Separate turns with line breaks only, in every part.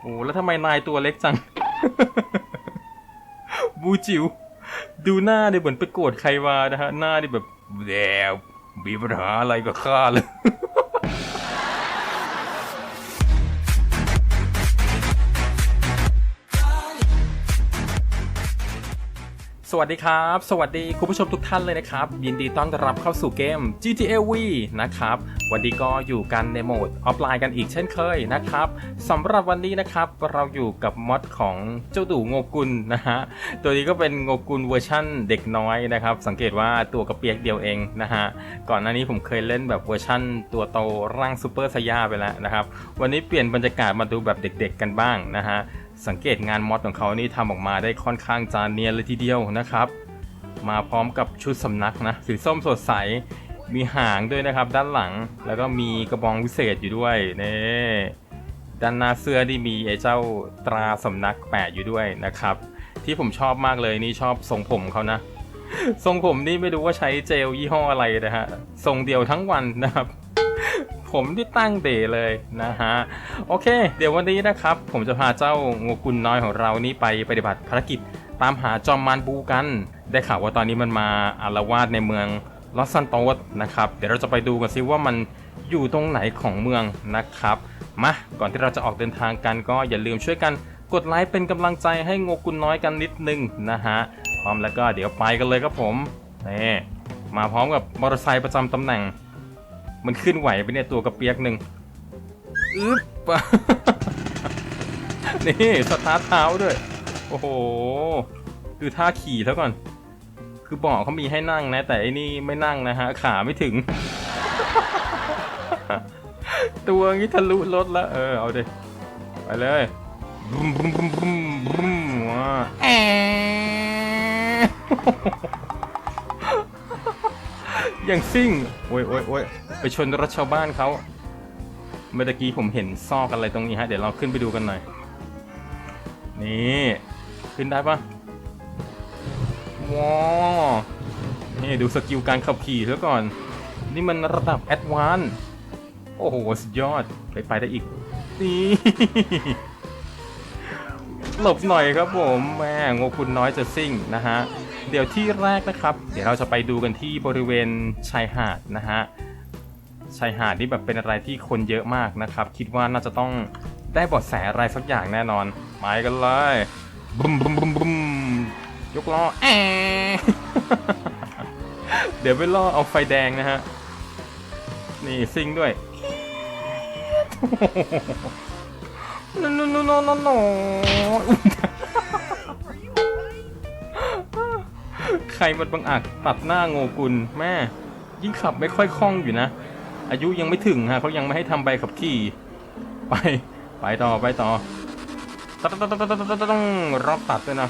โอ้แล้วทำไมนายตัวเล็กจัง บูจิว ดูหน้าเนี่ยเหมือนไปโกรธใครมานะฮะ หน้านี่แบบแดบมีปัญหาอะไรกับข้าเลย วัสดีครับ สวัสดีคุณผู้ชมทุกท่านเลยนะครับ ยินดีต้อนรับเข้าสู่เกม GTA V นะครับ วันนี้ก็อยู่กันในโหมดออฟไลน์กันอีกเช่นเคยนะครับสำหรับวันนี้นะครับ เราอยู่กับมอดของเจ้าดูโงกุลนะฮะ ตัวนี้ก็เป็นโงกุลเวอร์ชั่นเด็กน้อยนะครับ สังเกตว่าตัวกระเปียกเดียวเองนะฮะ ก่อนหน้านี้ผมเคยเล่นแบบเวอร์ชั่น ตัวโตร่างซูเปอร์สยาไปแล้วนะครับ วันนี้เปลี่ยนบรรยากาศมาดูแบบเด็ก ๆ กันบ้างนะฮะ สังเกตงานมอดของเขานี่ทำออกมาได้ค่อนข้างจานเนียนเลยทีเดียวนะครับ มาพร้อมกับชุดสำนักนะสีส้มสดใสมีหางด้วยนะครับด้านหลังแล้วก็มีกระบองวิเศษอยู่ด้วยนี่ด้านหน้าเสื้อที่มีไอ้เจ้าตราสำนักแปะอยู่ด้วยนะครับ ที่ผมชอบมากเลยนี่ชอบทรงผมเขานะทรงผมนี่ไม่รู้ว่าใช้เจลยี่ห้ออะไรนะฮะทรงเดียวทั้งวันนะครับ ผมที่ตั้งเดเลยนะฮะ โอเค เดี๋ยววันนี้นะครับ ผมจะพาเจ้างูกุลน้อยของเรานี่ไปปฏิบัติภารกิจตามหาจอมมารบูกัน ได้ข่าวว่าตอนนี้มันมาอารวาสในเมืองลอสซันโตสนะครับ เดี๋ยวเราจะไปดูกันซิว่ามันอยู่ตรงไหนของเมืองนะครับ มาก่อนที่เราจะออกเดินทางกันก็อย่าลืมช่วยกันกดไลค์เป็นกำลังใจให้งูกุลน้อยกันนิดนึงนะฮะ พร้อมแล้วก็เดี๋ยวไปกันเลยครับผมนี่มาพร้อมกับมอเตอร์ไซค์ประจำตำแหน่ง มันขึ้นไหวไปเนี่ยตัวกระเปียกหนึ่งอึ๊บ นี่สตาร์ทเท้าด้วย โอ้โหคือท่าขี่แล้วก่อน คือบอกเขามีให้นั่งนะ แต่อันนี้ไม่นั่งนะฮะ ขาไม่ถึง ตัวงี้ทะลุรถแล้ว เออ เอาดิไปเลยบุ้มบุ้มบุ้มบุ้มบุ้มว้าแออย่างซิ่ง โอ้ยโอ้ยโอ้ย ไปชนรถชาวบ้านเขาเมื่อกี้ผมเห็นซอกอะไรตรงนี้ฮะ เดี๋ยวเราขึ้นไปดูกันหน่อย นี่ ขึ้นได้ปะว้าวนี่ดูสกิลการขับขี่ซะก่อน นี่มันระดับแอดวานซ์โอ้โห สุดยอด ไปไปได้อีก นี่หลบหน่อยครับผมแม่งงคุณน้อยจะซิ่งนะฮะ เดี๋ยวที่แรกนะครับ เดี๋ยวเราจะไปดูกันที่บริเวณชายหาดนะฮะ ชายหาดนี่แบบเป็นอะไรที่คนเยอะมากนะครับ คิดว่าน่าจะต้องได้บทแสอะไรสักอย่างแน่นอนไปกันเลยบุ้มบุ้มบุ้มบุ้มยกล้อแอเดี๋ยวไปล่อเอาไฟแดงนะฮะ นี่ซิงด้วยนนนนนนใครมันบังอาจตัดหน้าโงกุลแม่ ยิ่งขับไม่ค่อยคล่องอยู่นะ อายุยังไม่ถึงฮะเขายังไม่ให้ทำใบขับขี่ ไป ไปต่อไปต่อต้องต้องต้องต้องต้องต้องรอบตัดด้วยนะ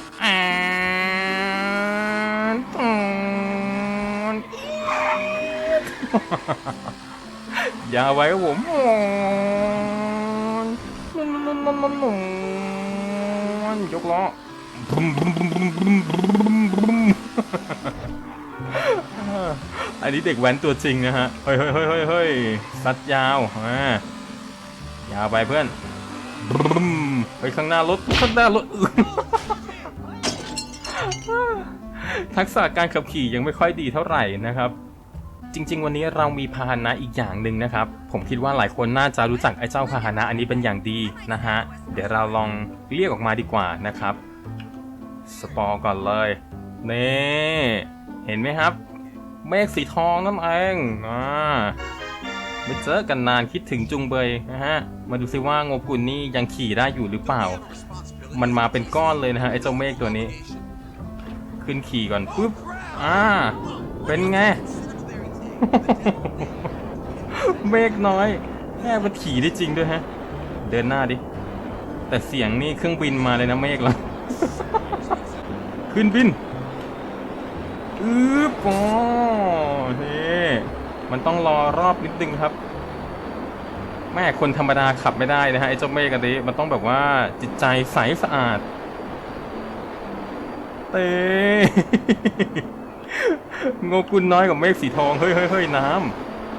อย่าไว้ครับผมยกล้อบึมบึมบึมบึมบึมบึม อันนี้เด็กแว้นตัวจริงนะฮะ เฮ้ยเฮ้ยเฮ้ยเฮ้ยเฮ้ยสัดยาวอ่ายาวไปเพื่อนไปข้างหน้ารถข้างหน้ารถ ทักษะการขับขี่ยังไม่ค่อยดีเท่าไหร่นะครับ จริง ๆ วันนี้เรามีพาหนะอีกอย่างหนึ่งนะครับ ผมคิดว่าหลายคนน่าจะรู้จักไอ้เจ้าพาหนะอันนี้เป็นอย่างดีนะฮะ เดี๋ยวเราลองเรียกออกมาดีกว่านะครับ สปอร์ก่อนเลย นี่ เห็นไหมครับ เมฆสีทองนั่นเองอ่าไม่เจอกันนานคิดถึงจุงเบยนะฮะ มาดูซิว่าโงกุลนี่ยังขี่ได้อยู่หรือเปล่า มันมาเป็นก้อนเลยนะฮะไอ้เจ้าเมฆตัวนี้ ขึ้นขี่ก่อนปุ๊บ อ่า เป็นไง เมฆน้อยแม่มันขี่ได้จริงด้วยฮะ เดินหน้าดิ แต่เสียงนี่เครื่องบินมาเลยนะเมฆเราขึ้นบิน อือปอเฮ้มันต้องรอรอบนิดนึงครับ แม่คนธรรมดาขับไม่ได้นะฮะไอ้เจ้าเมฆกันนี้มันต้องแบบว่าจิตใจใสสะอาด เต้งกุลน้อยกับเมฆสีทอง เฮ้ยเฮ้ยเฮ้ยน้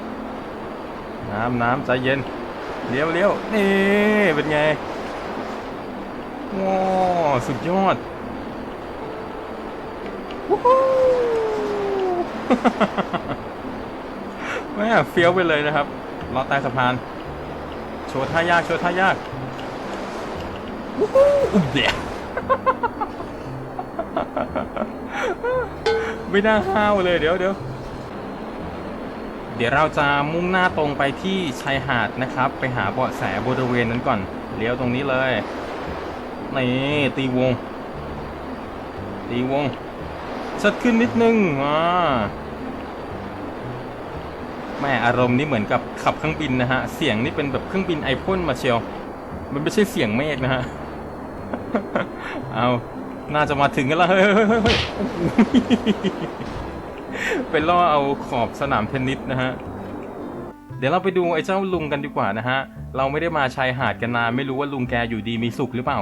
ำ น้ำน้ำใจเย็น เลี้ยวเลี้ยวนี่เป็นไงว้าสุดยอด แม่เฟี้ยวไปเลยนะครับลอดใต้สะพาน โชว์ท่ายาก โชว์ท่ายากวู้ฮู้อุ้มเดียไม่น่าห้าวเลยเดี๋ยวเดี๋ยวเดี๋ยวเราจะมุ่งหน้าตรงไปที่ชายหาดนะครับ ไปหาเบาะแสบริเวณนั้นก่อน เลี้ยวตรงนี้เลย นี่ ตีวง ตีวง ชัดขึ้นนิดนึงอ่าแม่อารมณ์นี่เหมือนกับขับเครื่องบินนะฮะ เสียงนี่เป็นแบบเครื่องบินไอพ่นมาเชียว มันไม่ใช่เสียงเมฆนะฮะ เอาน่าจะมาถึงกันแล้วเฮ้ยเฮ้ยเฮ้ยเฮ้ยโอ้โหไปล่อเอาขอบสนามเทนนิสนะฮะ เดี๋ยวเราไปดูไอ้เจ้าลุงกันดีกว่านะฮะ เราไม่ได้มาชายหาดกันนานไม่รู้ว่าลุงแกอยู่ดีมีสุขหรือเปล่า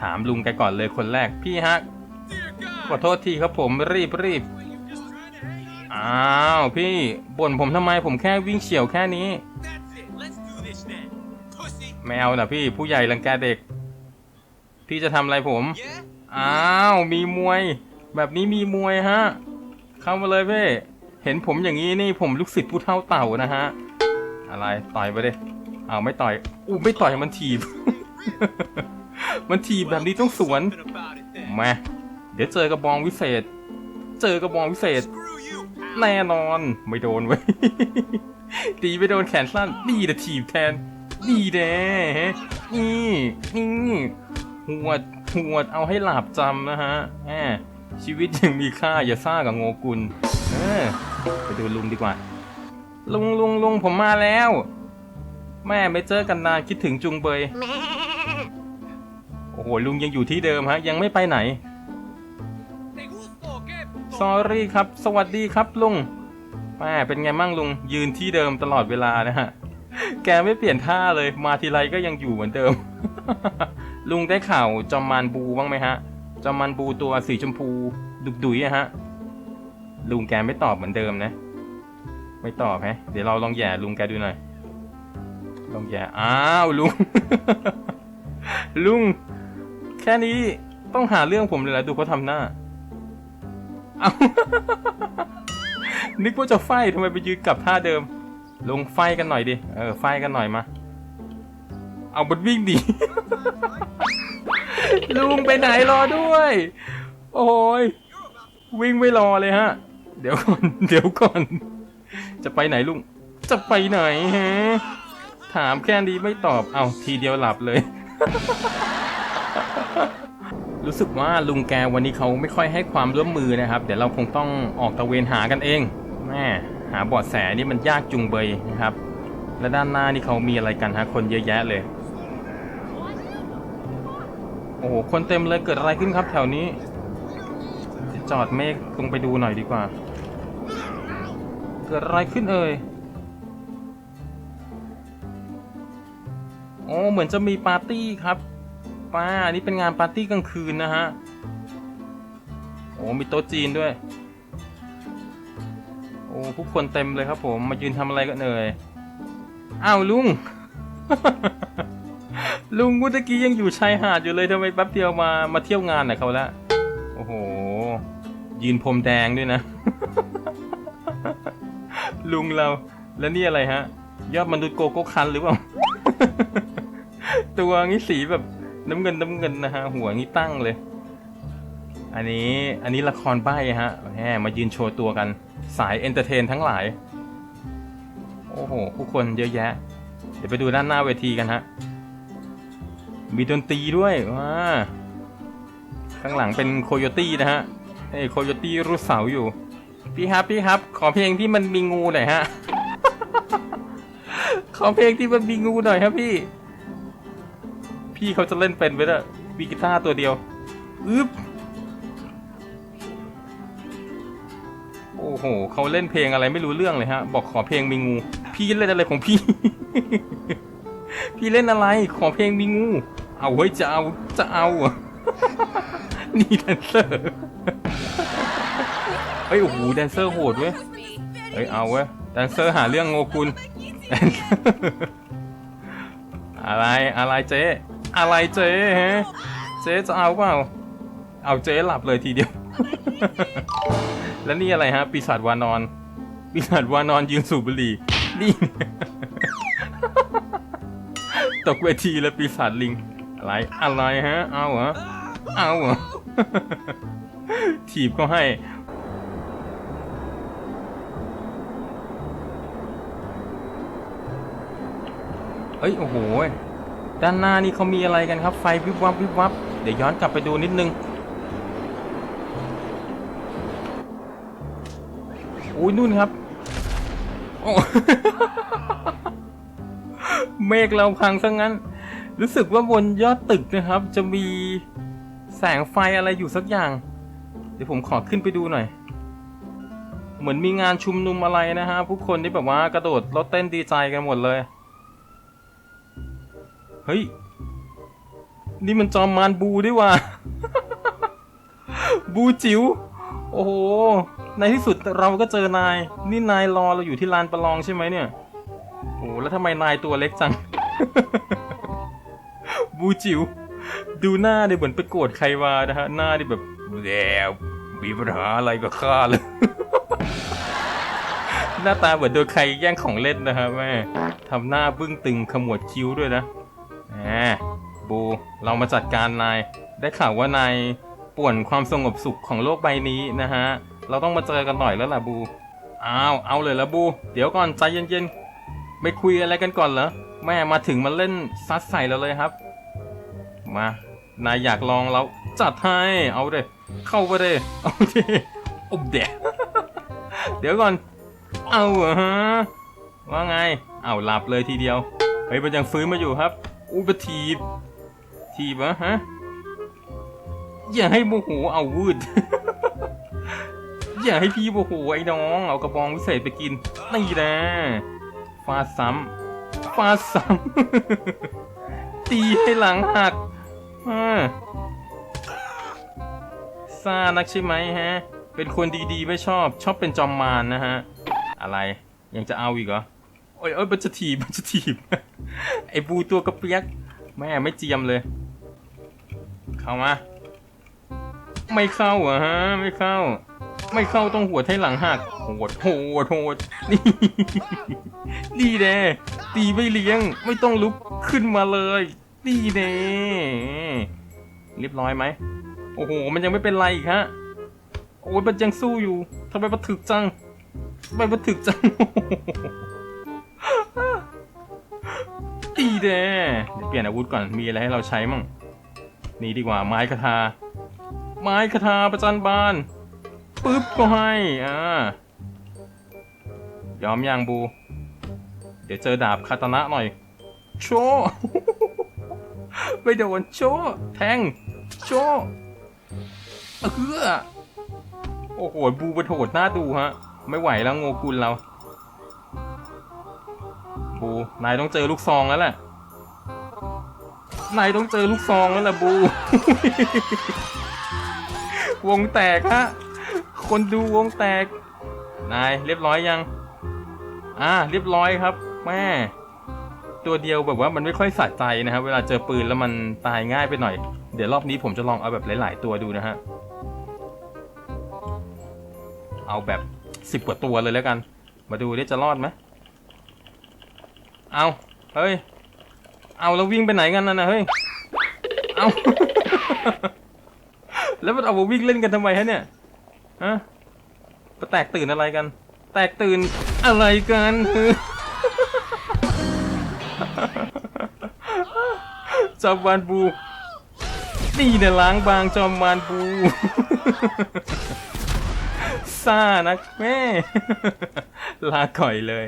ถามลุงแกก่อนเลยคนแรกพี่ฮะ ขอโทษทีครับผมรีบรีบอ้าวพี่บ่นผมทำไมผมแค่วิ่งเฉียวแค่นี้
That's it. Let's do this then. Pussy.
แมวนะพี่ผู้ใหญ่รังแกเด็ก พี่จะทำอะไรผม อ้าวมีมวย แบบนี้มีมวยฮะ เข้ามาเลยพี่เห็นผมอย่างนี้นี่ผมลูกศิษย์ผู้เท่าเต่านะฮะ อะไรต่อยไปดิอ้าไม่ต่อยอู้ไม่ต่อยมันถีบ มันถีบแบบนี้ต้องสวน
Something about it then.
มา เดี๋ยวเจอกระบองวิเศษ เจอกระบองวิเศษ แน่นอนไม่โดนเว้ยตีไม่โดนแขนสั้นนี่แต่ถีบแทนนี่แน่นี่นี่หัวดหวดเอาให้หลาบจำนะฮะแหมชีวิตยังมีค่าอย่าซ่ากับโงกุลเออไปดูลุงดีกว่า ลุงลุงลุงผมมาแล้ว แม่ไม่เจอกันนานคิดถึงจุงเบยโอ้โหลุงยังอยู่ที่เดิมฮะ ยังไม่ไปไหน สอรี่ครับ สวัสดีครับลุงแม่เป็นไงมั่งลุง ยืนที่เดิมตลอดเวลานะฮะ แกไม่เปลี่ยนท่าเลย มาทีไรก็ยังอยู่เหมือนเดิม ลุงได้ข่าวจอมมานบูบ้างไหมฮะ จอมมานบูตัวสีชมพู ดุกดุยอะฮะ ลุงแกไม่ตอบเหมือนเดิมนะ ไม่ตอบฮะ เดี๋ยวเราลองแย่ลุงแกดูหน่อย ลองแย่ อ้าวลุง ลุง แค่นี้ต้องหาเรื่องผมเลยเหรอดูเขาทำหน้า เอานึกว่าจะไฟทำไมไปยืนกลับท่าเดิม ลงไฟกันหน่อยดิ เออ ไฟกันหน่อยมา เอาบันวิ่งดีลุงไปไหนรอด้วย โอ้ย วิ่งไม่รอเลยฮะ เดี๋ยวก่อน เดี๋ยวก่อน จะไปไหนลุง จะไปไหนฮะ ถามแค่นี้ไม่ตอบ เอาทีเดียวหลับเลย รู้สึกว่าลุงแกวันนี้เขาไม่ค่อยให้ความร่วมมือนะครับ เดี๋ยวเราคงต้องออกตะเวนหากันเองแม่หาเบาะแสนี่มันยากจุงเบยนะครับ และด้านหน้านี่เขามีอะไรกันฮะคนเยอะแยะเลย โอ้โหคนเต็มเลยเกิดอะไรขึ้นครับแถวนี้จะจอดเมฆลงไปดูหน่อยดีกว่า เกิดอะไรขึ้นเอ่ยโอ้เหมือนจะมีปาร์ตี้ครับ ป้าอันนี้เป็นงานปาร์ตี้กลางคืนนะฮะ โอ้มีโต๊ะจีนด้วย โอ้ผู้คนเต็มเลยครับผม มายืนทำอะไรกันเอ่ย อ้าวลุง ลุงเมื่อกี้ยังอยู่ชายหาดอยู่เลยทำไมแป๊บเดียวมามาเที่ยวงานน่ะเขาละ โอ้โห ยืนพรมแดงด้วยนะ ลุงเราแล้วนี่อะไรฮะ ยอดมนุษย์โกโก้คันหรือเปล่า ตัวงี้สีแบบ น้ำเงินน้ำเงินนะฮะหัวงี้ตั้งเลย อันนี้อันนี้ละครใบ้ฮะแหมมายืนโชว์ตัวกันสายเอนเตอร์เทนทั้งหลาย โอ้โหผู้คนเยอะแยะ เดี๋ยวไปดูด้านหน้าเวทีกันฮะ มีดนตรีด้วยว้าข้างหลังเป็นโคโยตี้นะฮะเอ้โคโยตี้รูดเสาอยู่ พี่ครับพี่ครับ ขอเพลงที่มันมีงูหน่อยฮะ ขอเพลงที่มันมีงูหน่อยครับพี่ พี่เขาจะเล่นเป็นไปด้วยมีกีตาร์ตัวเดียวอึ๊บโอ้โหเขาเล่นเพลงอะไรไม่รู้เรื่องเลยฮะ บอกขอเพลงมีงู พี่เล่นอะไรของพี่ พี่เล่นอะไร ขอเพลงมีงู เอาเฮ้ยจะเอาจะเอาเหรอนี่แดนเซอร์เฮ้ยโอ้โหแดนเซอร์โหดเว้ยเฮ้ยเอาเว้ยแดนเซอร์หาเรื่องโงกุลอะไรอะไรเจ๊ อะไรเจ๊ฮะเจ๊จะเอาเปล่า เอาเจ๊หลับเลยทีเดียว แล้วนี่อะไรฮะ ปีศาจวานอน ปีศาจวานอนยืนสูบบุหรี่นี่ตกเวทีแล้วปีศาจลิง อะไร อะไรฮะ เอาเหรอ เอาเหรอ ถีบก็ให้เอ้ย โอ้โห ด้านหน้านี่เขามีอะไรกันครับ ไฟวิบวับวิบวับ เดี๋ยวย้อนกลับไปดูนิดนึงอุ้ยนู่นครับโอ้เมฆเราพังซะงั้น รู้สึกว่าบนยอดตึกนะครับ จะมีแสงไฟอะไรอยู่สักอย่าง เดี๋ยวผมขอขึ้นไปดูหน่อย เหมือนมีงานชุมนุมอะไรนะฮะผู้คนที่แบบว่ากระโดดรถเต้นดีใจกันหมดเลย เฮ้ย นี่มันจอมมารบูดิว่าบูจิ๋ว โอ้โห ในที่สุดเราก็เจอนาย นี่นายรอเราอยู่ที่ลานประลองใช่ไหมเนี่ย โอ้แล้วทำไมนายตัวเล็กจัง บูจิ๋ว ดูหน้าเนี่ยเหมือนไปโกรธใครมานะฮะ หน้านี่แบบแยวมีปัญหาอะไรกับข้าเลย หน้าตาเหมือนโดนใครแย่งของเล่นนะฮะแม่ทำหน้าบึ้งตึงขมวดคิ้วด้วยนะ แหมบู เรามาจัดการนาย ได้ข่าวว่านายป่วนความสงบสุขของโลกใบนี้นะฮะ เราต้องมาเจอกันหน่อยแล้วล่ะบู อ้าว เอาเลยละบู เดี๋ยวก่อนใจเย็นๆ ไม่คุยอะไรกันก่อนเหรอ แม่มาถึงมาเล่นซัดใส่เราเลยครับ มา นายอยากลองเราจัดให้ เอาเดเข้าไปเดเอาเดอบเดะเดี๋ยวก่อน เอาเหรอฮะว่าไง เอาหลับเลยทีเดียว เฮ้ยมันยังฟื้นมาอยู่ครับ อุปทีบทีบเหรอฮะ อย่าให้โมโหเอาวืด อย่าให้พี่โมโหไอ้น้อง เอากระบองวิเศษไปกิน นี่นะฟาดซ้ำฟาดซ้ำ ตีให้หลังหักอ่าซ่านักใช่ไหมฮะ เป็นคนดีๆ ไม่ชอบ ชอบเป็นจอมมารนนะฮะ อะไร ยังจะเอาอีกเหรอ โอ้ยโอ้ยมันจะถีบมันจะถีบ ไอ้บูตัวกระเปียก แม่ไม่เจียมเลย เข้ามา ไม่เข้าเหรอฮะ ไม่เข้า ไม่เข้าต้องหัวให้หลังหักโหดโหดโหดนี่นี่แน่ตีไม่เลี้ยง ไม่ต้องลุกขึ้นมาเลยนี่แน่เรียบร้อยไหม โอ้โห มันยังไม่เป็นไรอีกฮะ โอ้ยมันยังสู้อยู่ทำไมมันถึกจังทำไมมันถึกจัง เดี๋ยวเปลี่ยนอาวุธก่อน มีอะไรให้เราใช้มั่ง นี่ดีกว่าไม้คาทา ไม้คาทาประจันบานปึ๊บก็ให้ อ่า ยอมยังบู เดี๋ยวเจอดาบคาตานะหน่อย โชว์ไม่โดนโชว์แทง โชว์เออโอ้โห บูมันโหดหน้าดูฮะ ไม่ไหวแล้วโงกุลเรา บู นายต้องเจอลูกซองแล้วแหละ นายต้องเจอลูกซองแล้วแหละบู วงแตกฮะ คนดูวงแตก นายเรียบร้อยยัง อ่า เรียบร้อยครับ แม่ ตัวเดียวแบบว่ามันไม่ค่อยสะใจนะครับ เวลาเจอปืนแล้วมันตายง่ายไปหน่อย เดี๋ยวรอบนี้ผมจะลองเอาแบบหลาย ๆ ตัวดูนะฮะ เอาแบบสิบกว่าตัวเลยแล้วกัน มาดูได้จะรอดไหม เอา เฮ้ย เอาแล้ววิ่งไปไหนกันน่ะนะเฮ้ย เอา แล้วมันเอามาวิ่งเล่นกันทำไมฮะเนี่ย ฮะมาแตกตื่นอะไรกัน แตกตื่นอะไรกันจอมวานบู นี่เนี่ยล้างบางจอมวานบูซ่านักแม่ ลาก่อยเลย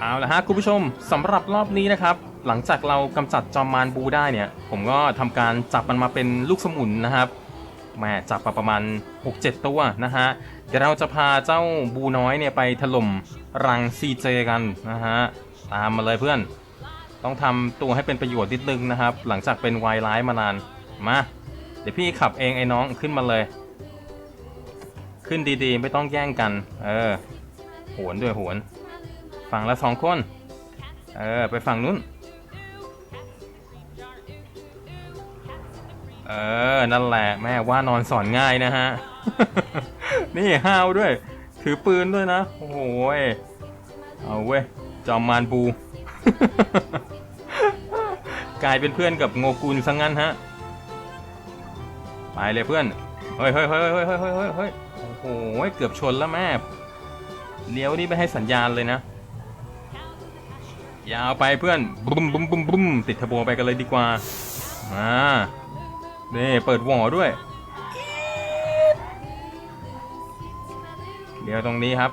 เอาละฮะคุณผู้ชมสำหรับรอบนี้นะครับ หลังจากเรากำจัดจอมมารบูได้เนี่ย ผมก็ทำการจับมันมาเป็นลูกสมุนนะครับแม่จับมาประมาณ 6-7 ตัวนะฮะ เดี๋ยวเราจะพาเจ้าบูน้อยเนี่ยไปถล่มรัง CJ กันนะฮะ ตามมาเลยเพื่อน ต้องทำตัวให้เป็นประโยชน์นิดนึงนะครับ หลังจากเป็นวายร้ายมานาน มา เดี๋ยวพี่ขับเองไอ้น้องขึ้นมาเลย ขึ้นดีๆ ไม่ต้องแย่งกัน เออ โหนด้วยโหน ฝั่งละสองคน เออ ไปฝั่งนู้น เออ นั่นแหละแม่ว่านอนสอนง่ายนะฮะ นี่ห้าวด้วย ถือปืนด้วยนะ โอ้ยเอาเว้ย จอมมารบู กลายเป็นเพื่อนกับโงกุลซะงั้นฮะ ไปเลยเพื่อน เฮ้ยเฮ้ยเฮ้ยเฮ้ยเฮ้ยเฮ้ยโอ้โห เกือบชนแล้วแม่เลี้ยวนี่ไปให้สัญญาณเลยนะ ยาวไปเพื่อนบุ้มบุ้มบุ้มบุ้มติดทอร์โบไปกันเลยดีกว่าอ่าเนี่เปิดหวอด้วย เดี๋ยวตรงนี้ครับ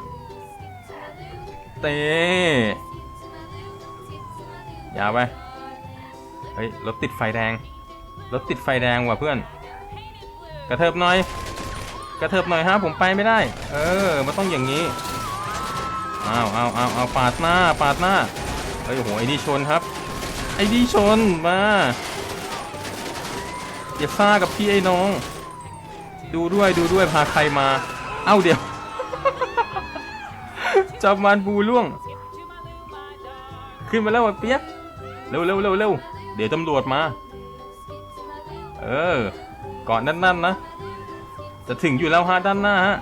เตยาวไป เฮ้ย รถติดไฟแดง รถติดไฟแดงว่ะเพื่อน กระเทิบหน่อย กระเทิบหน่อยฮะผมไปไม่ได้ เออ มันต้องอย่างนี้เอาเอาเอาเอาปาดหน้า ปาดหน้า เฮ้ยโหไอ้นี่ชนครับ ไอ้นี่ชนมาอย่าซ่ากับพี่ไอ้น้อง ดูด้วยดูด้วยพาใครมา เอ้าเดี๋ยว จับมันบูล่วง ขึ้นมาแล้วไอ้เปียกเร็วเร็วเร็วเร็วเดี๋ยวตำรวจมา เออกาะนั่นนั่นๆนะ จะถึงอยู่แล้วฮะด้านหน้าฮะ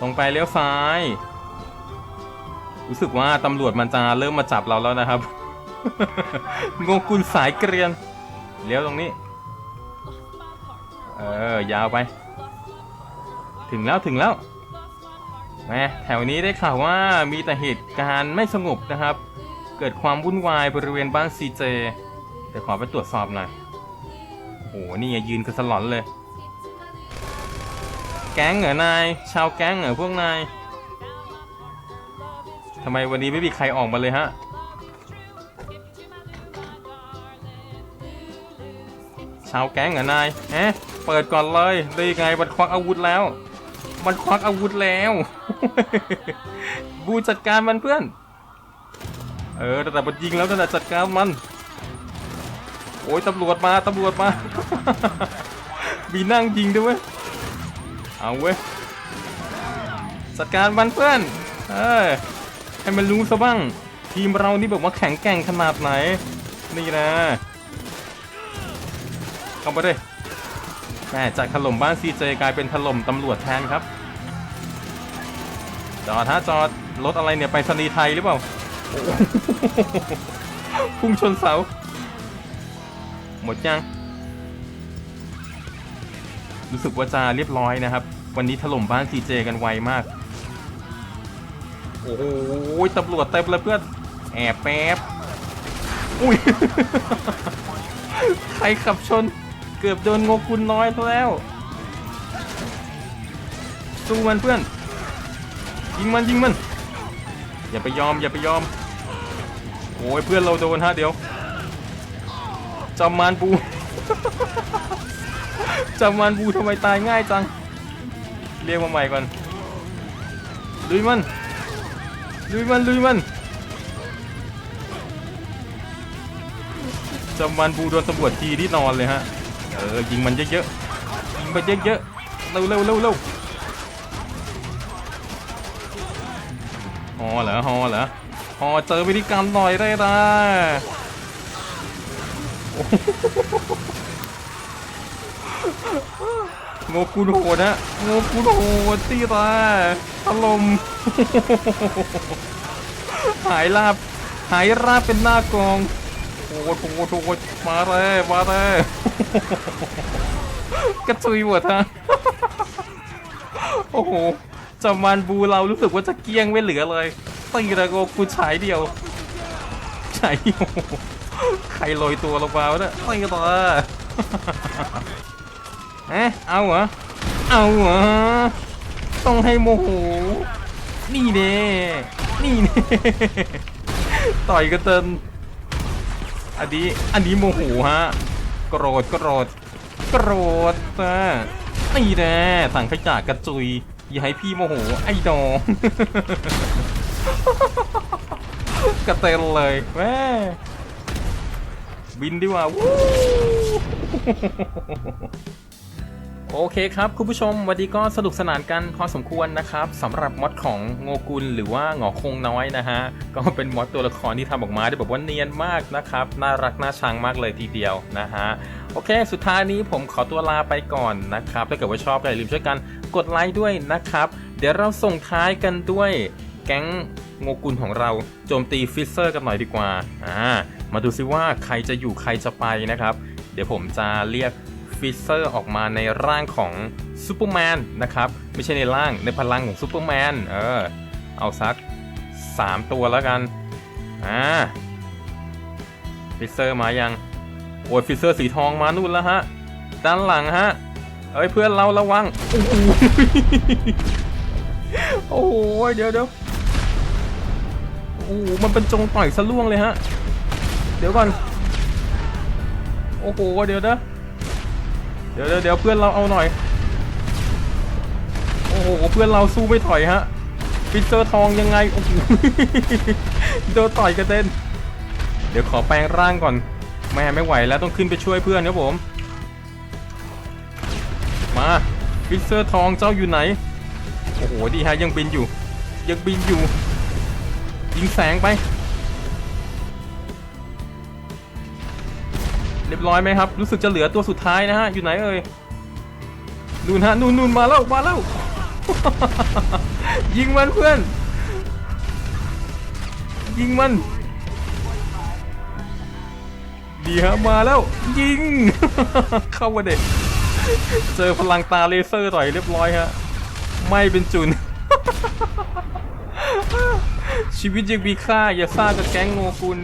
ตรงไปเลี้ยวซ้าย รู้สึกว่าตำรวจมันจะเริ่มมาจับเราแล้วนะครับ งงกุลสายเกรียน เลี้ยวตรงนี้ เออ ยาวไป ถึงแล้วถึงแล้วแมแถวนี้ได้ข่าวว่ามีแต่เหตุการณ์ไม่สงบนะครับ เกิดความวุ่นวายบริเวณบ้านซีเจเดี๋ยวขอไปตรวจสอบหน่อยโอ้โห นี่ยืนกันสลอนเลย แก๊งเหรอนาย ชาวแก๊งเหรอพวกนายำไมวันนี้ไม่มีใครออกมาเลยฮะ ชาวแก๊งเหรอนายเอ๊ะเปิดก่อนเลยได้ไงมันควักอาวุธแล้ว มันควักอาวุธแล้ว บูจัดการมันเพื่อน เออแต่มันยิงแล้วนั่นแหละจัดการมัน โอ้ยตำรวจมาตำรวจมา มีนั่งยิงด้วยเอาเว้ยจัดการมันเพื่อน เออ ให้มันรู้ซะบ้าง ทีมเรานี่แบบว่าแข็งแกร่งขนาดไหน นี่นะเข้ามาเลยแม่จากถล่มบ้านซีเจกลายเป็นถล่มตำรวจแทนครับ จอดฮะจอดรถอะไรเนี่ยไปสนีไทยหรือเปล่า พุ่งชนเสา หมดยัง รู้สึกว่าจะเรียบร้อยนะครับ วันนี้ถล่มบ้านซีเจกันไวมาก อ้โหตำรวจเต็มเลยเพื่อน แอบแป๊บ อุ้ย ใครขับชน เกือบโดนงกุลน้อยแล้ว สู้มันเพื่อน ยิงมันยิงมัน อย่าไปยอมอย่าไปยอม โอ้ยเพื่อนเราโดนฮะเดี๋ยวจำมานบูจำมานบูทำไมตายง่ายจัง เรียกมาใหม่ก่อนลุยมัน ลุยมันลุยมันจำมันบูโดนตำรวจทีที่นอนเลยฮะ เออยิงมันเยอะๆยิงไปเยอะๆเร็วเร็วเร็วเร็วฮอเหรอฮอเหรอฮอเจอวิธีการหน่อยได้ละ โงกุโหดนะโงกุโหดตีตาถล่มหายราบ หายราบเป็นหน้ากองโอ้โหโอ้โหโอ้โหมาเลยมาเลยกระจุยหมดฮะโอ้โหจามันบูเรารู้สึกว่าจะเกี้ยงไม่เหลือเลยตีระโกกูฉายเดียวฉายเดียวใครโรยตัวลงมาวะเนี่ยตีต่อ เอ๊ะเอาเหรอ เอาเหรอ ต้องให้โมโห นี่เน่นี่เน่ต่อยกันเตินอันนี้ อันนี้โมโหฮะ โกรธ โกรธ โกรธนะนี่แน่สั่งขยะกระจุย อย่าให้พี่โมโห ไอ้ดองกระเตนเลยแม่บินดีกว่าวู้ โอเคครับคุณผู้ชมวันนี้ก็สนุกสนานกันพอสมควรนะครับสำหรับมอดของโงกุลหรือว่าหงอคงน้อยนะฮะก็เป็นมอดตัวละครที่ทำออกมาได้แบบว่าเนียนมากนะครับน่ารักน่าชังมากเลยทีเดียวนะฮะโอเค สุดท้ายนี้ผมขอตัวลาไปก่อนนะครับถ้าเกิดว่าชอบก็อย่าลืมช่วยกันกดไลค์ด้วยนะครับ เดี๋ยวเราส่งท้ายกันด้วยแก๊งโงกุลของเราโจมตีฟิสเซอร์กันหน่อยดีกว่าอ่ามาดูซิว่าใครจะอยู่ใครจะไปนะครับ เดี๋ยวผมจะเรียก ฟิเซอร์ออกมาในร่างของซูเปอร์แมนนะครับ ไม่ใช่ในร่างในพลังของซูเปอร์แมนเออเอาสัก 3 ตัวแล้วกันอ่าฟิเซอร์มายังโอ้ยฟิเซอร์สีทองมานู่นแล้วฮะ ด้านหลังฮะ เอ้ยเพื่อนเราระวัง โอ้โหโอ้โหเดี๋ยวเดี๋ยวโอ้โหมันเป็นจงต่อยซะล่วงเลยฮะ เดี๋ยวก่อน โอ้โห เดี๋ยวนะ ดี๋ยวเดี๋ยวเดี๋ยวเพื่อนเราเอาหน่อย โอ้โหเพื่อนเราสู้ไม่ถอยฮะฟิสเซอร์ทองยังไงโอ้โหโดนต่อยกระเด็นเดี๋ยวขอแปลงร่างก่อนแม่ไม่ไหวแล้วต้องขึ้นไปช่วยเพื่อนครับผม มาฟิสเซอร์ทองเจ้าอยู่ไหน โอ้โหดีฮะยังบินอยู่ ยังบินอยู่ ยิงแสงไป เรียบร้อยไหมครับ รู้สึกจะเหลือตัวสุดท้ายนะฮะ อยู่ไหนเอ่ยนู่นฮะนู่นนู่นมาแล้วมาแล้วยิงมันเพื่อน ยิงมันดีฮะมาแล้วยิง เข้ามาเด็กเจอพลังตาเลเซอร์ต่อยเรียบร้อยฮะไม่เป็นจุน ชีวิตยังมีค่าอย่าซ่ากับแก๊งโงกุล